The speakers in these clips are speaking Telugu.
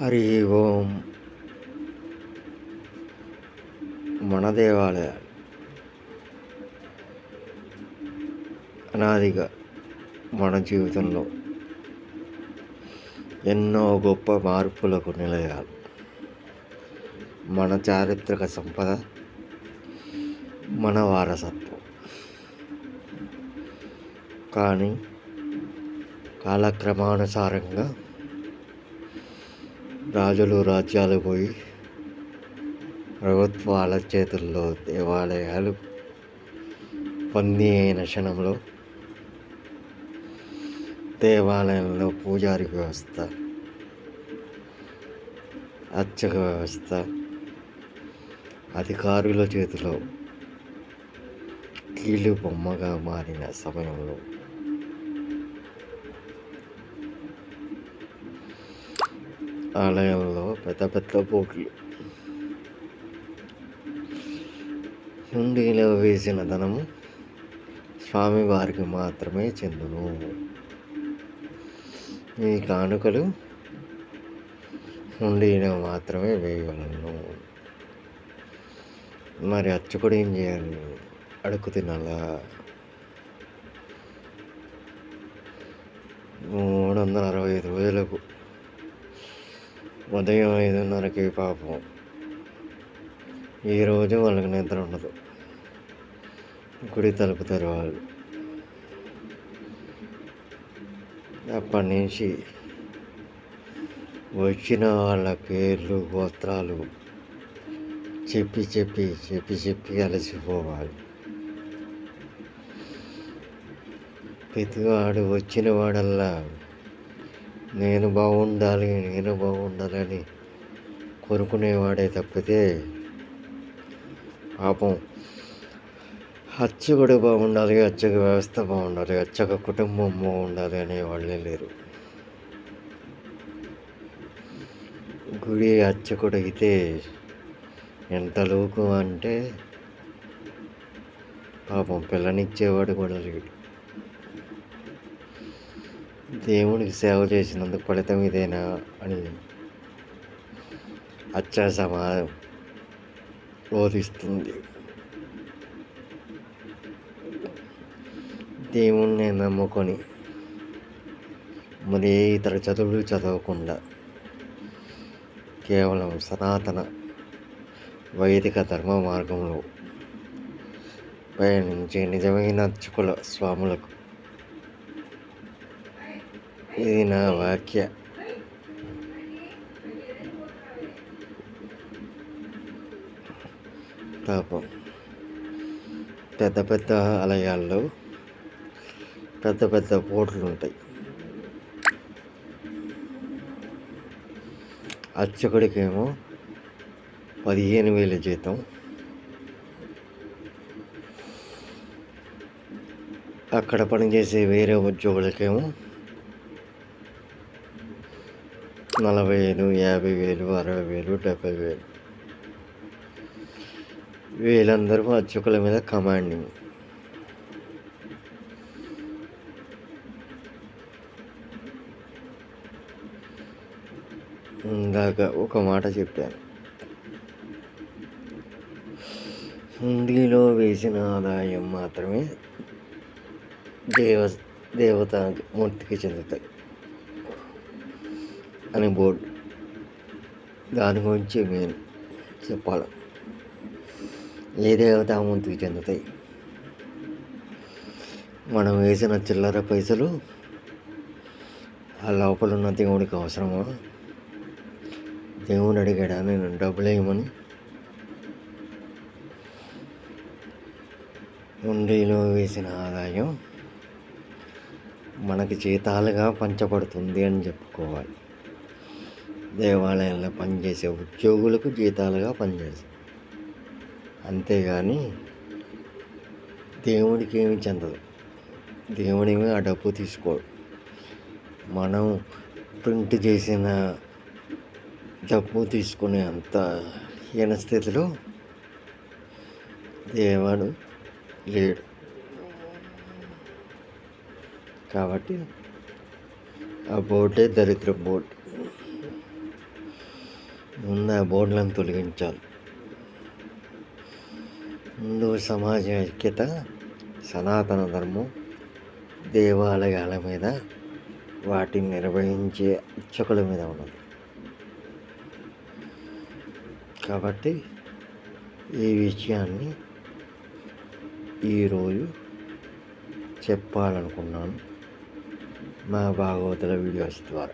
హరి ఓం. మన దేవాలయాలు. అనాదిగా మన జీవితంలో ఎన్నో గొప్ప మార్పులకు నిలయాలు. మన చారిత్రక సంపద మన వారసత్వం. కానీ కాలక్రమానుసారంగా రాజులు రాజ్యాలు పోయి ప్రభుత్వాల చేతుల్లో దేవాలయాలు పంది అయిన క్షణంలో దేవాలయంలో పూజారి వ్యవస్థ అర్చక వ్యవస్థ అధికారుల చేతిలో కీలు బొమ్మగా మారిన సమయంలో ఆలయంలో పెద్ద పెద్ద బోట్లు. హుండీలో వేసిన ధనము స్వామివారికి మాత్రమే చెందును. ఈ కానుకలు హుండీలో మాత్రమే వేయగలను మరి అర్చకుడు ఏం చేయాలి? అడుగు తినాలా? మూడు వందల అరవై ఐదు రోజులకు ఉదయం ఐదున్నరకి పాపం. ఈరోజు వాళ్ళకి నిద్ర ఉండదు. గుడి తలుపుతారు వాళ్ళు అప్పటి నుంచి వచ్చిన వాళ్ళ పేర్లు గోత్రాలు చెప్పి చెప్పి చెప్పి చెప్పి అలసిపోవాలి. ప్రతివాడు వచ్చిన వాడల్లా నేను బాగుండాలి నేను బాగుండాలని కోరుకునేవాడే తప్పితే పాపం అర్చకుడు బాగుండాలి అచ్చక వ్యవస్థ బాగుండాలి అచ్చక కుటుంబం బాగుండాలి అనే వాళ్ళే లేరు. గుడి అచ్చకుడైతే అయితే ఎంత లోకు అంటే పాపం పిల్లనిచ్చేవాడు కూడా లేడు. దేవునికి సేవ చేసినందుకు ఫలితం ఇదేనా అని అచ్చా సమాజం బోధిస్తుంది. దేవుణ్ణి నమ్ముకొని మరి ఏ ఇతర చదువులు చదవకుండా కేవలం సనాతన వైదిక ధర్మ మార్గంలో పయనించే నిజమైన అర్చకుల స్వాములకు ఇది నా వాక్య. పాపం. పెద్ద పెద్ద ఆలయాల్లో పెద్ద పెద్ద బోర్డులు ఉంటాయి. అర్చకుడికేమో పదిహేను వేల జీతం. అక్కడ పనిచేసే వేరే ఉద్యోగులకేమో నలభై వేలు యాభై వేలు అరవై వేలు డెబ్బై వేలు వీళ్ళందరూ అర్చకుల మీద కమాండింగ్. ఇందాక ఒక మాట చెప్పాను. హుండీలో వేసిన ఆదాయం మాత్రమే దేవ దేవత మూర్తికి చెందుతాయి. అని బోర్డు. దాని గురించి మేము చెప్పాలి. ఏ దేవతామూర్తికి చెందుతాయి? మనం వేసిన చిల్లర పైసలు ఆ లోపల ఉన్న దేవుడికి అవసరమా? దేవుని అడిగాడా నేను డబ్బులు వేయమని. ఉండిలో వేసిన ఆదాయం మనకి జీతాలుగా పంచబడుతుంది అని చెప్పుకోవాలి. దేవాలయంలో పనిచేసే ఉద్యోగులకు జీతాలుగా పనిచేస్తాయి. అంతేగాని దేవుడికి ఏమి చెందదు. దేవుడేమి ఆ డబ్బు తీసుకోడు. మనం ప్రింట్ చేసిన డబ్బు తీసుకునే అంత హీన స్థితిలో దేవుడు లేడు. కాబట్టి ఆ బోటే దరిద్ర బోట్ ముందు ఆ బోర్డులను తొలగించాలి. ముందు సమాజ ఐక్యత సనాతన ధర్మం దేవాలయాల మీద వాటిని నిర్వహించే అర్చకుల మీద ఉన్నది. కాబట్టి ఈ విషయాన్ని ఈరోజు చెప్పాలనుకున్నాను. మా భాగవతుల వీడియోస్ ద్వారా.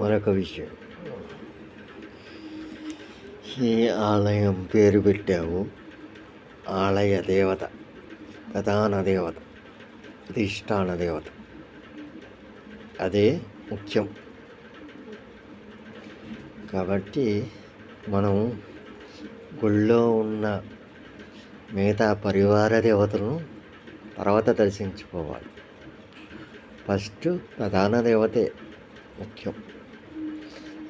మరొక విషయం. ఈ ఆలయం పేరు పెట్టావు. ఆలయ దేవత ప్రధాన దేవత అధిష్టాన దేవత. అదే ముఖ్యం. కాబట్టి మనం గుళ్ళో ఉన్న మిగతా పరివార దేవతలను తర్వాత దర్శించుకోవాలి. ఫస్ట్ ప్రధాన దేవతే ముఖ్యం.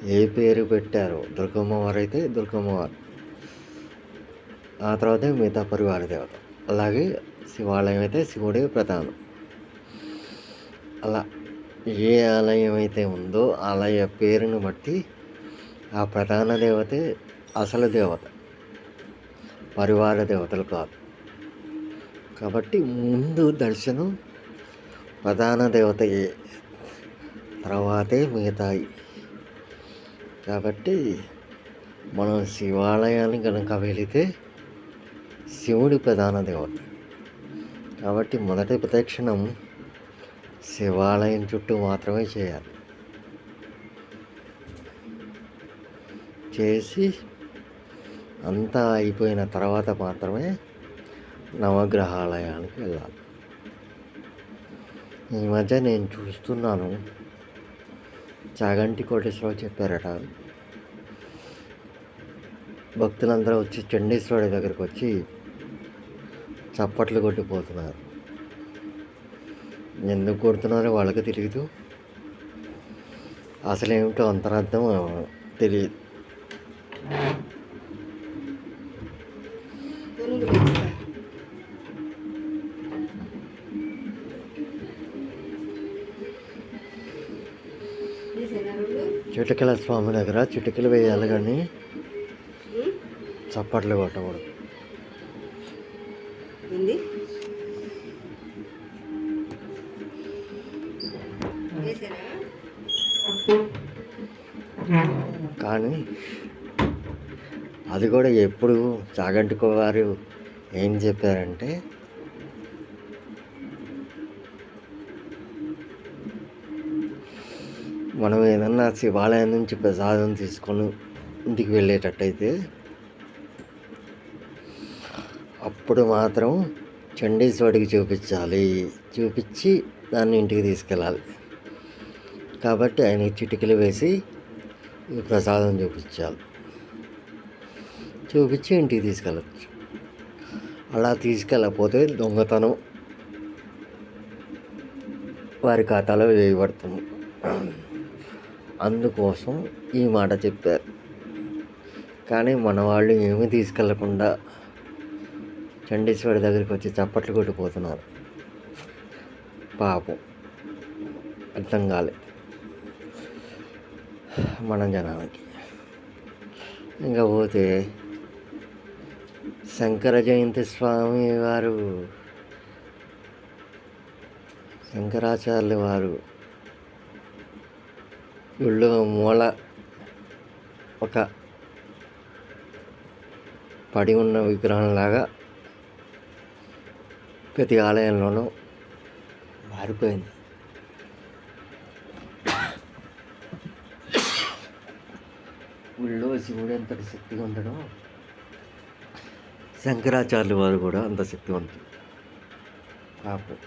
ఏ పేరు పెట్టారో? దుర్గమ్మవారు అయితే దుర్గమ్మవారు. ఆ తర్వాత మిగతా పరివార దేవత. అలాగే శివాలయం అయితే శివుడే ప్రధానం. అలా ఏ ఆలయం అయితే ఉందో ఆలయ పేరును బట్టి ఆ ప్రధాన దేవతే అసలు దేవత. పరివార దేవతలు కాదు. కాబట్టి ముందు దర్శనం ప్రధాన దేవతయే. తర్వాతే మిగతాయి. కాబట్టి మనం శివాలయానికి కనుక వెళితే శివుడి ప్రధాన దేవత. కాబట్టి మొదటి ప్రదక్షిణం శివాలయం చుట్టూ మాత్రమే చేయాలి. చేసి అంతా అయిపోయిన తర్వాత మాత్రమే నవగ్రహాలయానికి వెళ్ళాలి. ఈ మధ్య నేను చూస్తున్నాను చాగంటి కోటేశ్వరరావు చెప్పారట. భక్తులందరూ వచ్చి చండీశ్వరుడి దగ్గరికి వచ్చి చప్పట్లు కొట్టిపోతున్నారు. ఎందుకు కొడుతున్నారో వాళ్ళకి తెలియదు అసలు ఏమిటో అంతరార్థం తెలియదు చిటికల స్వామి దగ్గర చిటికలు వేయాలి కానీ చప్పట్లు కొట్టకూడదు. కానీ అది కూడా ఎప్పుడు చాగంటుకో వారు ఏం చెప్పారంటే మనం ఏదన్నా శివాలయం నుంచి ప్రసాదం తీసుకొని ఇంటికి వెళ్ళేటట్టయితే అప్పుడు మాత్రం చండీశ్వరుడికి చూపించాలి. చూపించి దాన్ని ఇంటికి తీసుకెళ్ళాలి. కాబట్టి ఆయన చిటికలు వేసి ప్రసాదం చూపించాలి. చూపించి ఇంటికి తీసుకెళ్ళచ్చు. అలా తీసుకెళ్ళకపోతే దొంగతనం వారి ఖాతాలో వేయబడుతుంది. అందుకోసం ఈ మాట చెప్పారు. కానీ మన వాళ్ళు ఏమీ తీసుకెళ్ళకుండా చండీశ్వరి దగ్గరికి వచ్చి చప్పట్లు కొట్టిపోతున్నారు పాపం. అర్థం కాలే. మన జనానికి ఇంకా పోతే శంకర జయంతి స్వామి వారు శంకరాచార్యుల వారు గుళ్ళో మూల ఒక పడి ఉన్న విగ్రహంలాగా ప్రతి ఆలయంలోనూ మారిపోయింది. గుళ్ళో శివుడు ఎంతటి శక్తిగా ఉండడం శంకరాచార్యుల వారు కూడా అంత శక్తివంతులు. పాపం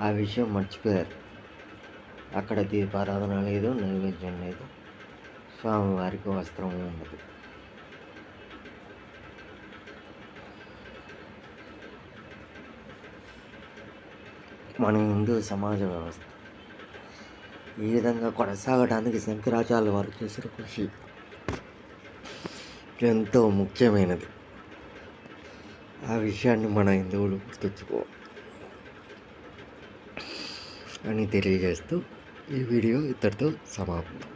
ఆ విషయం మర్చిపోయారు. అక్కడ దీపారాధన లేదు నైవేద్యం లేదు. స్వామివారికి వస్త్రం ఉండదు మన హిందూ సమాజ వ్యవస్థ ఈ విధంగా కొనసాగడానికి శంకరాచార్య వారు చేసిన కృషి ఎంతో ముఖ్యమైనది. ఆ విషయాన్ని మన హిందువులు గుర్తుంచుకో అని తెలియజేస్తూ ഈ വീഡിയോ ഇത്തരത്തിൽ സമാപ്തം